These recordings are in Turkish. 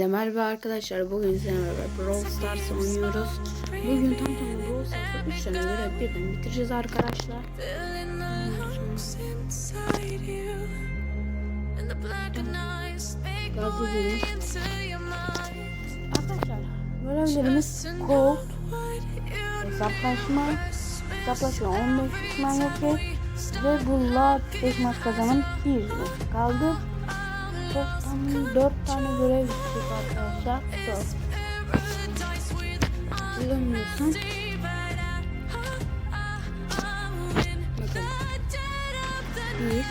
Hepinize merhaba arkadaşlar. Bugün sizlerle beraber Brawl Stars oynuyoruz. Bugün tam tamına Brawl Stars'ta 3 tane görev birden bitireceğiz arkadaşlar. Gazlı bölüm. Arkadaşlar görevlerimiz Cold, hesaplaşma, hesaplaşma 15 düşman yok ve Bull'la 5 maç kazanan 1 maç kaldı. Toplam 4 tane görev bitecek arkadaşlar. 4. Bilemiyorsun. Bakın. 1 2 3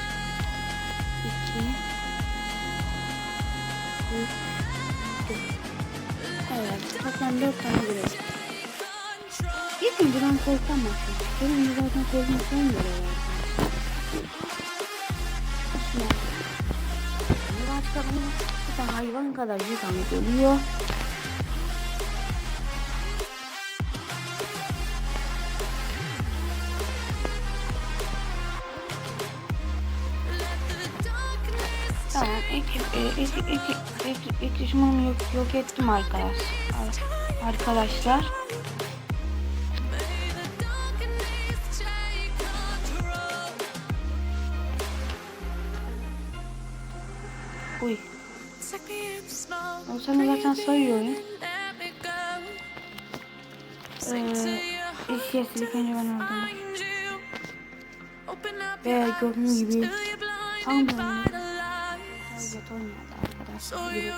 Evet. Toplam 4 tane görev. Gidin buradan korktan başlayalım. Benim zaten korkmak son görev bir de hayvan kadar bir tane geliyor. Tamam, ekip, ekip, ekip, ekip, ekip yok, yok ettim arkadaş, arkadaşlar. Uy, o sana zaten sayıyor ya. Ee, ilk kez ilk önce ben öldüm. Ve gördüğünüz gibi tam böyle Evet oynadı arkadaşlar. Biri-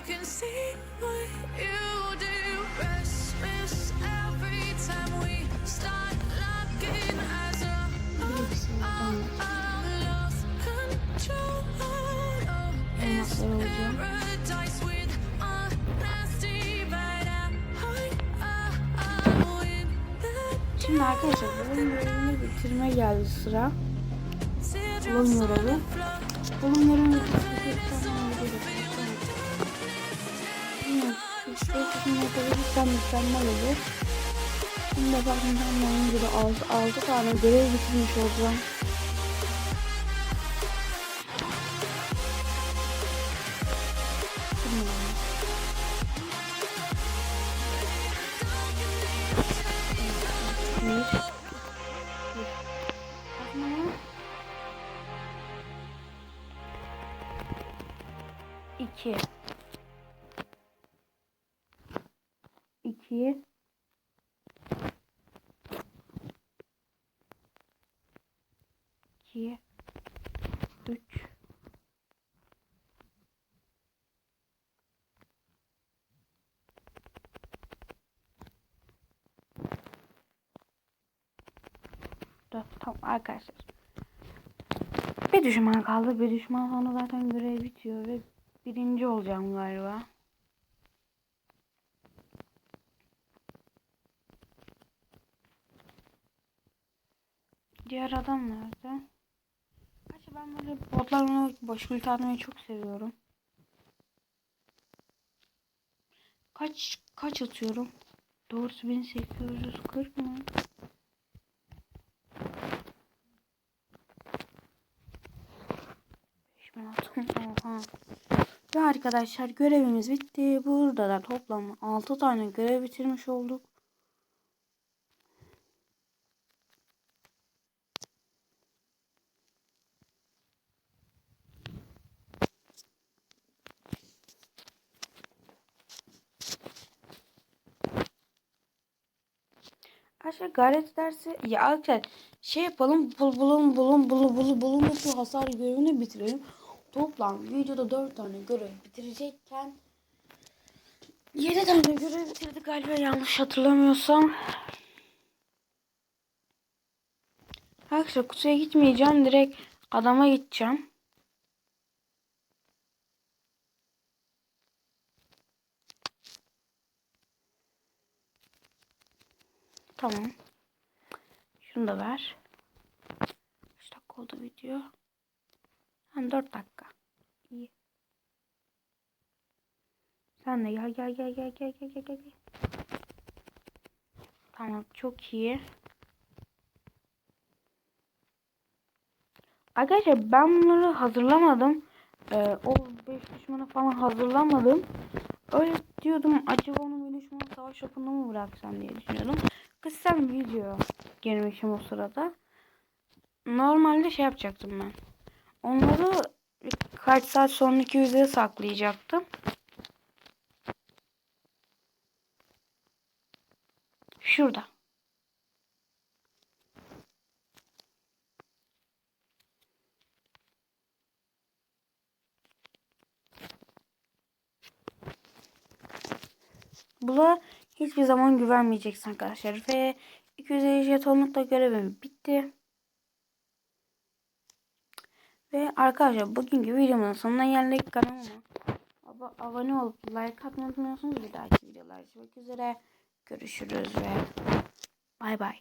Şimdi arkadaşlar bunun görevini bitirme geldi sıra. Bulun görevi. Bulun görevi yapabilirsem mükemmel olur. Şimdi bakın tam onun gibi 6, 6 tane görev bitirmiş olacağım. Bilmiyorum. Bir. İki. İki. İki. Üç. Tamam arkadaşlar. Bir düşman kaldı. Bir düşman sonra zaten görev bitiyor ve birinci olacağım galiba. Diğer adam nerede? Gerçi ben böyle botlarla boş ulti atmayı çok seviyorum. Kaç kaç atıyorum? Doğrusu 1840 Oha. Ve arkadaşlar görevimiz bitti. Burada da toplam 6 tane görev bitirmiş olduk. Arkadaşlar gayret dersi ya arkadaşlar şey yapalım bul bulun bulun bulu bulu bulun şu hasar görevini bitirelim. Toplam videoda 4 tane görev bitirecekken 7 tane görev bitirdik galiba yanlış hatırlamıyorsam. Arkadaşlar kutuya gitmeyeceğim direkt adama gideceğim. Tamam. Şunu da ver. Kaç dakika oldu video? Hem 4 dakika. İyi. Sen de gel gel gel gel gel gel gel gel. Tamam çok iyi. Arkadaşlar ben bunları hazırlamadım. Ee, o 5 düşmanı falan hazırlamadım. Öyle diyordum acaba onu an savaş yapında mı bıraksam diye düşünüyordum. Kıssam video girmişim o sırada. Normalde şey yapacaktım ben. Onları kaç saat sonraki yüzeye saklayacaktım. Şurada. Buna hiçbir zaman güvenmeyeceksin arkadaşlar. Ve 250 jetonlukla görevim bitti. Ve arkadaşlar bugünkü videomun sonuna geldik. Kanalıma ab- abone olup like atmayı unutmuyorsunuz. Bir dahaki videolarda görüşmek üzere. Görüşürüz ve bay bay.